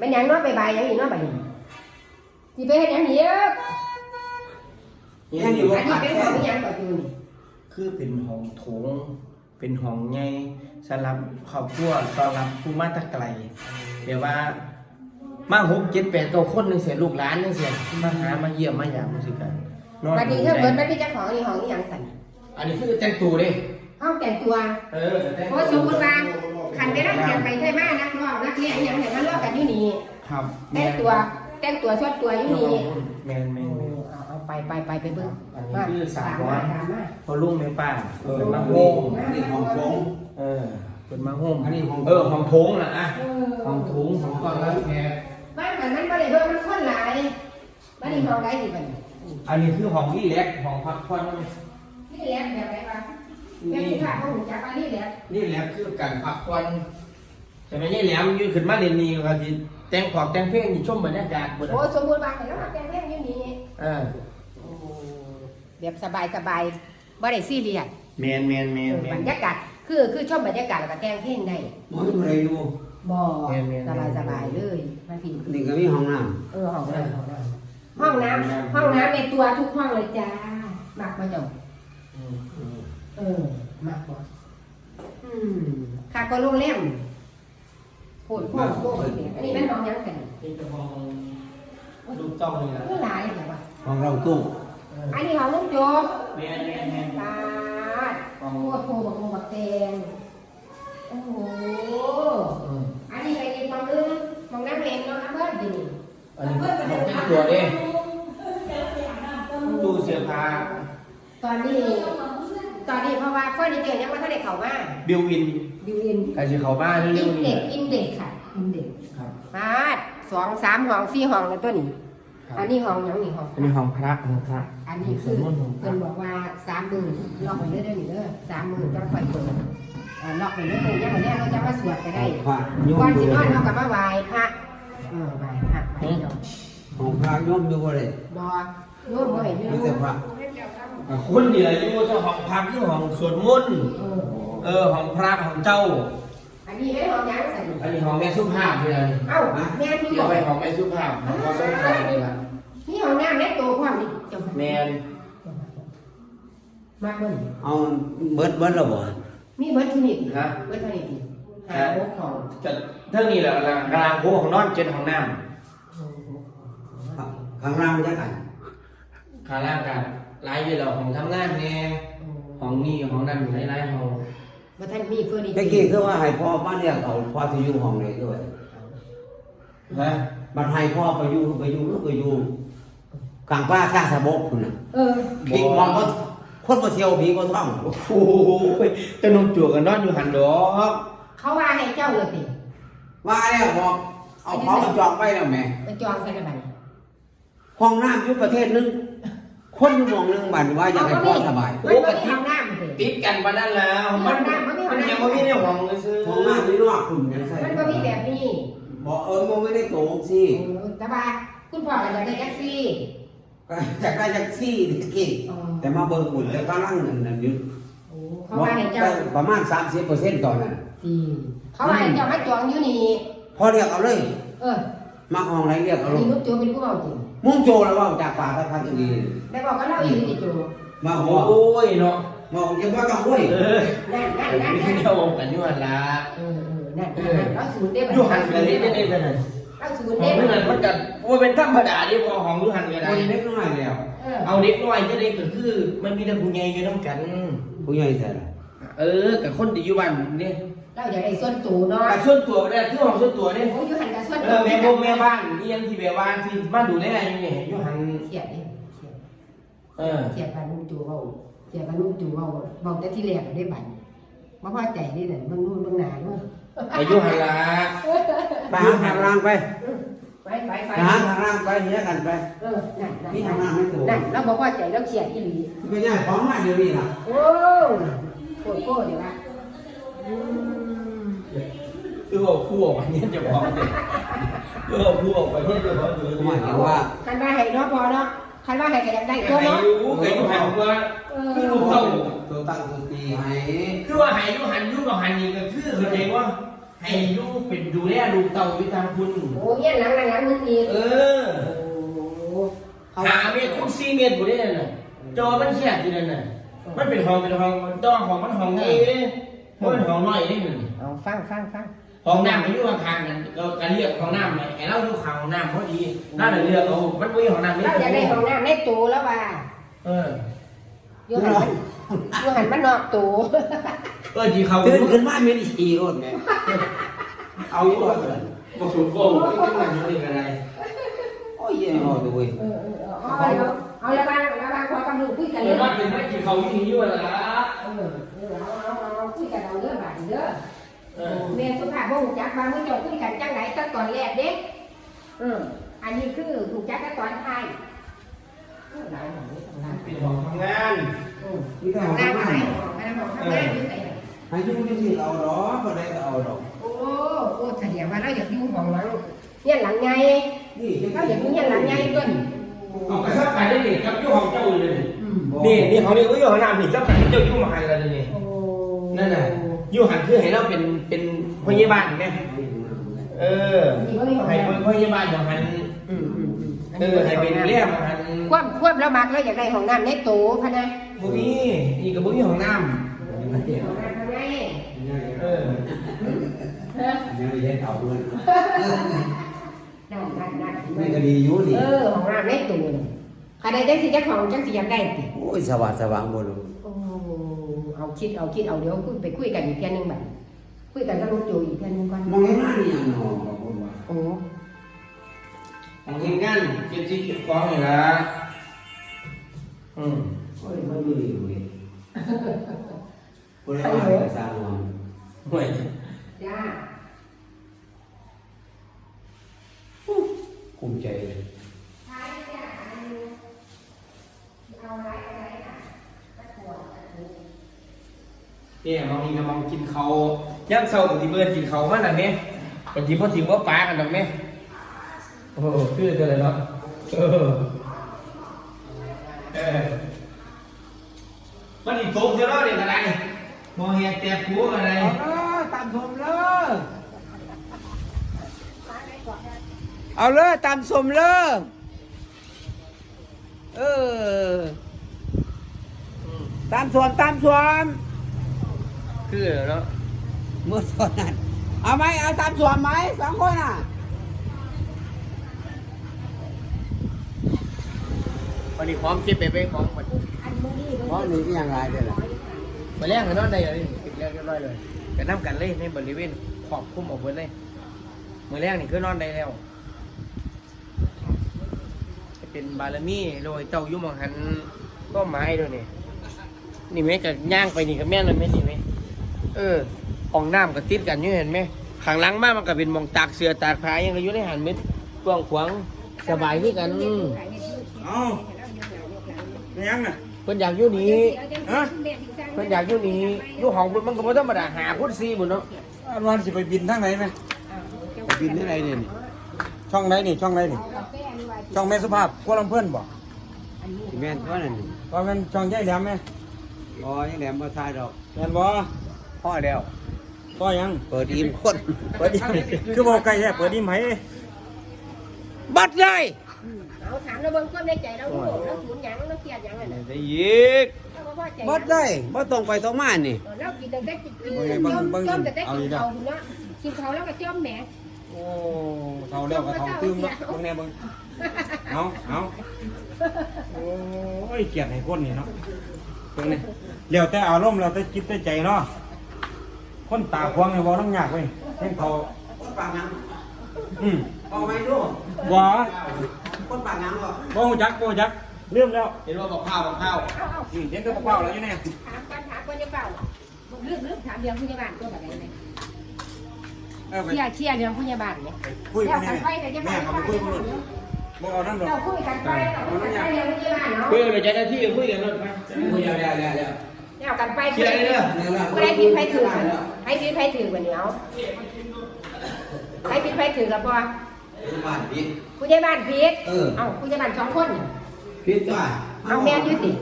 มันหยังเนาะไปบายหยังอีกเนาะบัดนี้สิไปเฮ็ดหยังอีกนี่อันนี่นี้ว่าพักเป็นแค่ของอีหยังก่อนอยู่นี่คือเป็นห้องโถง เป็นห้องใหญ่สำหรับครอบครัวต้อนรับผู้มาแตะไกลเดี๋ยวว่า มาหกเจ็ดแปดตัวคนหนึงเสียลูกหลานหนึงเสียมาหามาเยี่ยมมาหยามสิกันนอนบัดนี้ดูถ้าแลเบิดมันมีเจ้าของนี่ของอีหยังสั่นอันนี้คือแต่งตัวเด้เฮาแต่งตัว เออแต่งเพราะสมมุติว่า คันไปรับเชิญไปไทยมานักร้องนักเรียนอิหยังเนี่ยมันรอกันอยู่นี่ครับแต่งตัวแต่งตัวชดตัวอยู่นี่แมนแมนแมนเอาเอาไปไปไปไปเบิ่งอันนี้คือสามร้อยตามมาพอลุงแม่ป้าเออเป็นมามาโฮโฮมมนี่ห้องโถงเออเป็นมาโฮมอันนี้ห้องเออห้องโถงน่ะอะเอห้องโถงของก่อนแล้วแขกบ้านมันมันบ่ได้เบิ่งมันคนหลายบ้านนี้ห้องใดสิบัดนี้อันนี้คือห้องรีแลกซ์ห้องพักผ่อนนี่แหละแบบไหนวะ แม่ผู้ข้าเขาหูจักว่านี่แหละนี่แหละคือการพักผ่อนแต่ไม่ใช่แหลมยืนขึ้นมาเรียนนี่ก็ที่แต่งขอบแต่งเพลงนี่ชมบรรยากาศหมดโอ้สมบูรณ์บางแต่แล้วมาแต่งเพลงอยู่นี่เออแบบสบายสบายบ่ได้ซีเรียสแมนแมนแมนแมบรนรยากาศคือคือชอบบรรยากาศแล้วก็แต่งเพลงได้มันอะไรอยู่บ่แม่นๆสบายสบายเลยมาพี่นี่ก็มีห้องน้เออห้องน้ำห้องน้ำห้องน้ำห้องน้ำในตัวทุกห้องเลยจ้ามักบ่เจ้าอืมอืมเออมักบ่อืมค่าก็โรงแรมโพดโพดโพดอันนี้มันห้องยังกันนี่จะมองลูกเจ้านี่แหละคือหลายแต่ว่าห้องเราตู้อันนี้ห้องลูกโจบแมนแมนแมนตาดโอ้โหโทรบักโมบักแตงโอ้โหอืมอันนี้ไปกินมองนึงมองน้ำเล่นเนาะน้ำเบิ้ลดิอันนี้ห้องแต่งตัวเด้ตู้เสื้อผ้าตอนนี้ ตอนนี้เพราะว่าเฟอร์นิเจอร์ยังไม่ทันได้เข้ามาบิวอินบิวอินใครจะเข้าบ้านเร็อิวนๆเด็นี่กอินเด็กค่ะอินเด็กครับมาดสองสามห้องสี่ห้องแล้วตัวนี้อันนี้ห้องหยังนี่ห้อง อันนี้ห้องพระห้องพระอันนี้คือสวดมนต์ห้องพเพิ่ระนบอกว่าสามหมื่นล็อกไปเรื่อยๆนี่เด้อสามหมื่นจะค่อยเปิดอ่าล็อกไปเรื่อยๆยังไงเนี่ยเราจะมาสวดก็ได้พระโยมก่อนดูสินอนเรากับมาไหว้พระเออไหว้พระไหว้เจ้าห้องพระโยมดูอะไรบ่โยมบ่ให้อมียู่แต่พระ คนเดียวอยู่เจ้าห้องพักคือห้องสวดมนต์เออเออห้องพระของเจ้า อันนี้ให้ห้องยังใส่อันนี้ห้องแม่สุภาพเลยเอ้าแม่นมีเดี๋บ่ยวไปห้องแม่สุภาพห้องพ่อสุภาพนี่ละนี่ห้องน้ำแม่โตพร้อมนี่เจ้าแมนมากเบิ่งเอาเบิดเบิดแล้วบ่ มีเบิดชนิดฮะ เบิดชนิดหาหกของจะเท่านี้แหละกำลังโค้งของนอนเจ็ดของน้ข้างล่างจะกันำขาล่างกัน หลายอยู่แล้วของทำงานแน่ของนี่ของนั่นหลายหลายๆห้องบ่ทันมีเฟอร์นิเจตะอร์กี้คือว่าให้พ่อมาเรียกเอาพ่อที่อยู่ห้องไหนด้วยฮะบัดให้พ่อไปอยู่ไปอยู่ก็ไปอยู่กลางป่ากลางสะบกพุ่นน่ะเออผีมองก็คนบ่เที่ยวผีบ่ท่องโอ้โหจะนุ่งจั่วกันนอนอยู่หันดอกเขาว่าให้เจ้าเลยติว่าแล้วบอกเอาเขามาจองไว้แล้วแหม่ไปจองใส่กันบัดนี้ห้องน้ำอยู่ประเทศนึง คนอยู่หมองนึงบัดว่าอยากให้พ่อสบายมันบ่มีห้องน้ำติติดกันปานนั้นแล้วมันมันยังไม่มีในห้องเลยซื้อห้องน้ำนี่นอกคุณยังใส่มันบ่มีแบบนี้บอกเออมันไม่ได้โตงสิโอ้แต่ว่าคุณพ่อก็อยากได้แท็กซี่จากได้จากซี่ตะกี้แต่มาเบิ่งหุ่นแต่กำลังนั่นนั่นอยู่โอ้เขาว่าให้เจ้าประมาณ30%ตอนนั้นที่เขาว่าให้เจ้ามาจองอยู่นี่พอเรียกเอาเลย เออ มาห้องไหนเรียกอัเอานลนี้งลูกโจเป็นผู้เอาจริงมุ่งโจแล้วว่าจากป่าไปพันธุ์ดีได้บอกก็เล่าอีหลีติโจมาบโอ้อกยเนาะบอกยังว่าต้องห้วยเออนั่นนั่นนั่นมีนั่นเดียวกันอยู่หันละเออเออนั่นนั่นเราศูนย์ได้อยู่หันกันนี่ได้ได้ขนาดเราศูนย์ห้ได้องนั้นมันกันว่าเป็นธรรมดาที่พอห้องอยู่หันกันคได้นเล็กน้อยแล้ว เออเอาเด็กน้อยจะได้ก็คือ มันมีแต่ผู้ใหญ่อยู่น้ำกัน ผู้ใหญ่ใส่ละ เออกับคนที่อยู่บ้านนี่เราอยากได้ส่วนตัวเนาะแต่ส่วนตัวเนี่ยคือของส่วนตัวนี่ผมอยู่หันกับส่วนเอตัวอแม่พวกแม่บ้านนี่ยังที่แบบว่าที่มาดูแลอยู่นี่อยู่หันเสียดเองเสียดเออเสียดกันลูกจูเบาเสียดกันลูกจูเบาเบาแต่ที่แรกได้บัตรมาพอใจนี่แหละเบิ่งนู่นเบิ่งหน้านู่นอายุหันละไปหาทางล่างไปไปไปไปไปหาทางล่างไปเนี้ยกันไปเออนั่นนั่นนี่ทางล่างไม่ถูกนั่นเราบอกว่าใจเราเขียดอีหลี ไม่ใช่ของมาเดี๋ยวนี้ล่ะ โอ้ โคตรโคตรเดี๋ยวนะอืมคือเอาคู่ออกไปเนี่ยจะบอกเลยคือเอาคู่ออกไปเนี่ยจะบอกอยู่ผมหมายถึงว่าคันว่าให้เนาะพอเนาะคันว่าให้ก็อยากได้ไอ้ตัวเนาะยูไอ้ยูหันว่าเอคืออลูกเขาตัวตั้งตัวตีให้คือว่าหายยูหันยูกับหันนี่ก็คือเข้าใจว่าให้อยู่เป็นดูแลลูกเต่าอยู่ทางคุณโอ้เงี้ยหลังหลังหลังมึงอีกเออโอ้เขาหาเมตรคูณสี่เมตรบ่ได้นั่นน่ะจอมันแคบอยู่นั่นน่ะ มันเป็นห้องเป็นห้องมันต้องห้องมันห้องใหญ่เด้บ่เป็นห้องน้อยเด้นี่เอาฟังฟังฟังห้องน้ำมันอยู่ข้างๆกันก็การเรียกห้องน้ำไอ้เราอยู่ข้างห้องน้ำพอดีน่าจะเลือกเอามันบ่มีห้องน้ำเราอยากได้ห้องน้ำในตู้แล้วว่าเอออยู่หันมันอยู่หันมันนอกตู้เออที่เขาตื่นขึ้นมามีดีชีรถแม่เอาอยู่ว่าเกินบ่สูงโกงไม่ขึ้นมาอยู่นี่ก็ได้โอ้ยยังเอาตัวเว้ย เออเออเอาเอาเอาละบางละบางพอกับลูกคุยกันเอเลอยว่าเป็นไม่กินเขาที่นี่อยู่ล่ะเออเออเอาเอาเอาคุยกันเอาเรื่องบาดเด้อเออเมียสุภาพบ่ฮู้จักว่ามึงเจ้าคุยกันจังไดตั้งตอนแรกเด้เอออันนี้คือฮู้จักแต่ตอนท้ายเออหลายหน่อยทำงานเป็นห้องทำงานอือนี่ก็ทำเอางานมาไหนทำงานของทำงานอยู่ไสให้ทุกคนที่เอาดอกก็ได้ก็เอาดอกโอ้โอ้แสดงว่าเราอยากอยู่ห้องหลังเนี่ยหลังใหญ่นี่เราอยากมีเนี่ยหลังใหญ่ต้น เอากระซับกั นได้นี่กับอยู่ห้องเจ้าเลยอืมนี่นี่ของนี่ก็อยู่ห้องน้ำนี่ซับกันเจ้าอยู่มาหันแล้วนี่โอ้นั่นน่ะอยู่หันคือให้เราเป็นเป็นพยาบาลแม่เออให้เป็นพยาบาลอย่างหันอืมอืมอืมเออให้เป็นเรียกมาหันควบควบแล้วมักแล้วอยากได้ห้องน้ำในตู้พะนะบุมีนี่กับบุมีห้องน้ห้องน้ำทำไงำเออฮะยังไม่ได้เอาด้วยนั่นนั่นนั่นไม่ก็ดีอยู่นี่เออห้องน้ำในตู้ ใครได้จังสิจักของจังสิอยากได้ติโอ้ยสว่างสว่างบ่รู้โอ้เอาคิดเอาคิดเอาเดี๋ยวคุยไปคุยกันอีกเทียหนึงบัดคุยกันกับลุงจูอีกเทียหนึงก่อนมองเห็นหน้านี่ยังนอนบอกผมว่าโอ้ของทีมงานเก็บที่เก็บของนี่ละอืมโอ้ยมันอยู่นี่เว้ยคนละว่าไปสร้างมันห่วยจ้าภูมิใจเลย ท้ายจ้าอันนี้เอาอะไรอะไรอะตะกั่วตะกั่ว เนี่ยมองนี่ก็มองกินเขาย่างเศร้าปฏิเบิร์กินเขามันน่ะเนี่ยปฏิพอถึงว่าปลากันหรอกเนี่ยโอ้คือเท่าไหร่เนาะเออเออมันอีกโตเท่าไหร่เด็กอะไรมองเห็นแต่ผัวอะไรเออตามชมเลยเอาเลยตามชมเลยเออตามสวมตามสวม คือเนาะเมื่อตอนนั้นเอาไหมเอาตามสวมไหมสองคนอะวันนี้พร้อมเก็บไปไปของหมดอันนี้เพราะนี่ก็ยังไรเด้อล่ะมาแรกกันนอนได้เลยเก็บแล้วเรียบร้อยเลยกันน้ำกันเลยในบริเวณขอบคุ้มออกไปเลยมือแรกนี่คือนอนได้แล้วจะเป็นบารมีโดยเจ้าอยุ่หมองหันก็ไม้ด้วยนี่นี่ไหมกับย่างไปนี่กับแม่นเลยไหมนี่ไหม เออห้องน้ำกับติดกันอยู่เห็นไหมข้างหลังมากมันก็เป็นหมองตากเสือตากผ้ายังก็อยู่ในหันเม็ดกว้างขวางสบายคือกันเอายังน่ะเพิ่นอยากอยู่นี่ฮะเพิ่นอยากอยู่นี่อยู่ห้องเพิ่นมันก็บ่ธรรมดาหาคนซีบุญเนาะอันวันสิไปบินทางไหนไหมบินที่ไรเนี่ยนี่ช่องไหนนี่ช่องไหนนี่ช่องแม่สุภาพกัวลำเพื่อนบอกแม่นตัวนั้นนี่ว่ามันช่องใหญ่แหลมไหมอ๋อยังแหลมมาทายดอกแม่นบ่ พ่อแล้วก็ยังเปิดอีมคนเปิดดิคือบอกไกลแท้เปิดดิมไหบัดเลยเอาถามเราเบิ่งความในใจเราดูเราสูญหยังเราเครียดหยังอะนะได้ยิกเราบ่พอใจบัดเลยบ่ต้องไปต้องมานี่เรากินตั้งแต่กินจอมจอมแต่แต่กินเขาเนาะกินเขาแล้วก็จอมแหมโอ้เท่าแล้วก็เท่าตื้มเนาะเบิ่งแน่เบิ่งเอาเอาโอ้ยเกลียดให้คนนี่เนาะเบิ่งนี่เลี้ยวแต่อารมณ์แล้วแต่จิตแต่ใจเนาะ คนตาควงนี่บ่ต้องยากเว้ยเห็นเขาคนปากน้อืมำเอาไหมลูกบ่คนปากน้ำบ่บ่ฮู้จักบ่ฮู้จักเริ่มแล้วเห็นว่าบอกข้าวบอกข้าวเอาเอาอืมเห็นแต่เปล่าๆแล้วอยู่เนี่ยถามก่อนถามก่อนจะเปล่าเรื่องเรื่องถามเรื่องผู้ใหญ่บ้านตัวแบบไหนเนี่ยเออไป เชี่ยเชี่ยเรื่องผู้ใหญ่บ้านเนี่ยคุยเดี๋กัยนวนี่กันไปแม่กันจะไปแม่เขาไปคุยกันเลยบ่เอาน้ำดอกเราคุยกันไปเราคุยกันไปเรื่องผู้ใหญ่บ้านเนาะคุยกันเลยจะได้ที่คุยกันรถไหมคุยเดี๋ยวเดี๋ยวเดี๋ยวเดี๋ยวเดี๋ยวกันไปเชียร์เลยเด้อไม่ได้พิมพ์ไปถือ ให้พิมพ์ไปถือวันนี้เอาให้พิมพ์ไปถือแล้วพอบ้านพี่ผู้ใหญ่บ้านพีกเออ เอ้าผู้ใหญ่บ้านสองคนเนี่ยพี่จ้าเอาแม่นอยุติ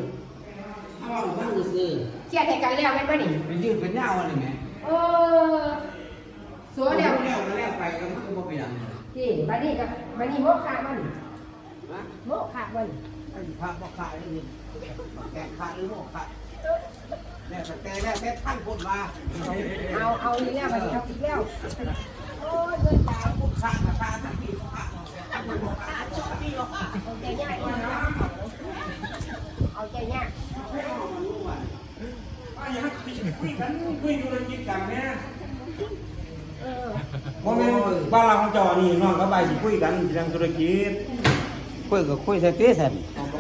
เอาบ้านซื้อเชี่ยให้กันแล้วแม่นบ่นี่ไปยืดเป็นยาวอะไรไหมเออสัวแล้วแล้วแล้วไปก็มันก็บ่ไปยังที่บัดนี้กับบัดนี้โมกขามันนะโมกขามัน ไอ้พระบ่ขายนี่แกงขาดหรือบ่ขาย แล้วแต่แล้วแต่ท่านพูดว่าเอาเอาอีกแล้วบัดนี้เอาอีกแล้วโอ้ยเงินตายขาดราคาทั้งปีขาดเอาใจยากอีเนาะเอาใจยากอะอย่าให้คุยกันคุยธุรกิจกันแม่เออบ่แม่นบ้านเราของจ้านี่น้องกับใบสิคุยกันเรื่องธุรกิจคุยก็คุยใส่เตี้ยสัน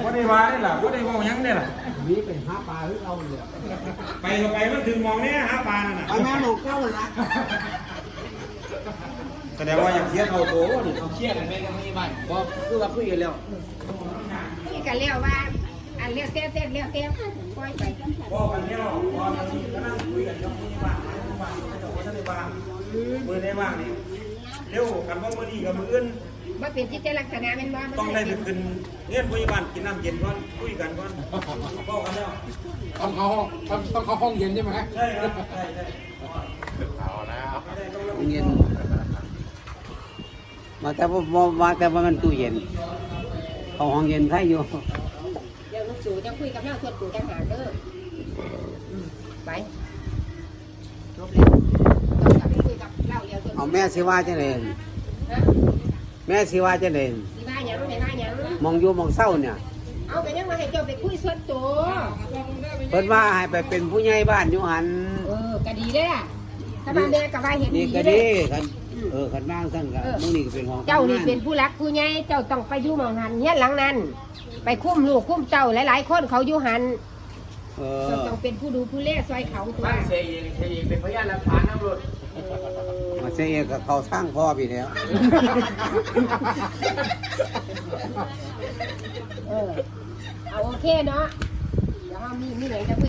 บ่ได้ว่าได้ล่ะบ่ได้ว้ายังได้ล่ะ มีไปหาปลาหรือเอาเลยไปก็ไปมันถึงมองแน่หาปลานั่นน่ะไปแม่หนูเก้าละแสดงว่าอยากเสียเท่าโตนี่เอาเครียดกันไปกันไม่บ้านบอกคือว่าคุยกันแล้วนี่กันแล้วว่าอันเลี้ยวเต้เต้เลี้ยวเต้ปล่อยไปพ่อกันแล้วพ่อกันนี่ก็นั่งคุยกันกับผู้บ้านผู้บ้านเขาเจ้าบ่ทันได้ว่างมื้อได้ว่างนี่เร็วกันบ่มื้อนี้กับมื้ออื่น ว่าเป็นจิตใจลักษณะเป็นว่าต้องได้ไปขึ้นเรียนพยาบาลกินน้ำเย็นก่อนคุยกันก่อนบอกกันแล้วต้องเข้าห้องต้องต้องเข้าห้องเย็นใช่ไหมใช่ครับใช่ใช่เอาแล้วเย็นมาแต่ว่ามาแต่ว่ามันตู้เย็นเอาห้องเย็นใครอยู่เดี๋ยวลูกสูจะคุยกับน้าส่วนปู่จังหารเด้ออืมไปจบแล้วต้องกลับไปคุยกับเล่าเลี้ยวส่วนเอาแม่สิว่าจะเล่นฮะ แม่สิว่าจะเล่นสิว่าหยังไม่ว่าหยังมองอยู่มองเศร้าเนี่ย เอาไปยังมาให้เจ้าไปคุยส่วนตัวเพิ่นว่าให้ไปเป็นผู้ใหญ่บ้านอยู่หัน เออก็ดีเด้อถ้าบ้านแม่กับว่าเห็นนี่ดีก็เด้ดีอ คันเออคันบ้างสั่นก็มื้อนี้ก็เป็นของเจ้านี่เป็นผู้รักผู้ใหญ่เจ้าต้องไปอยู่หมองหันเฮียนหลังนั้น ไปคุ้มลูกคุ้มเจ้าหลายๆคนเขาอยู่หันเอเจ้าอต้องเป็นผู้ดูผู้เล่ซอยเขาตัว บ้านเสียเองเสียเองเป็นพยานหลักฐานน้ำรถมา เสียเอกกับเขาทางพ่อพี่แล้วเออเอาโอเคเนาะเดี๋ยวเรามีมีไหนจะคุย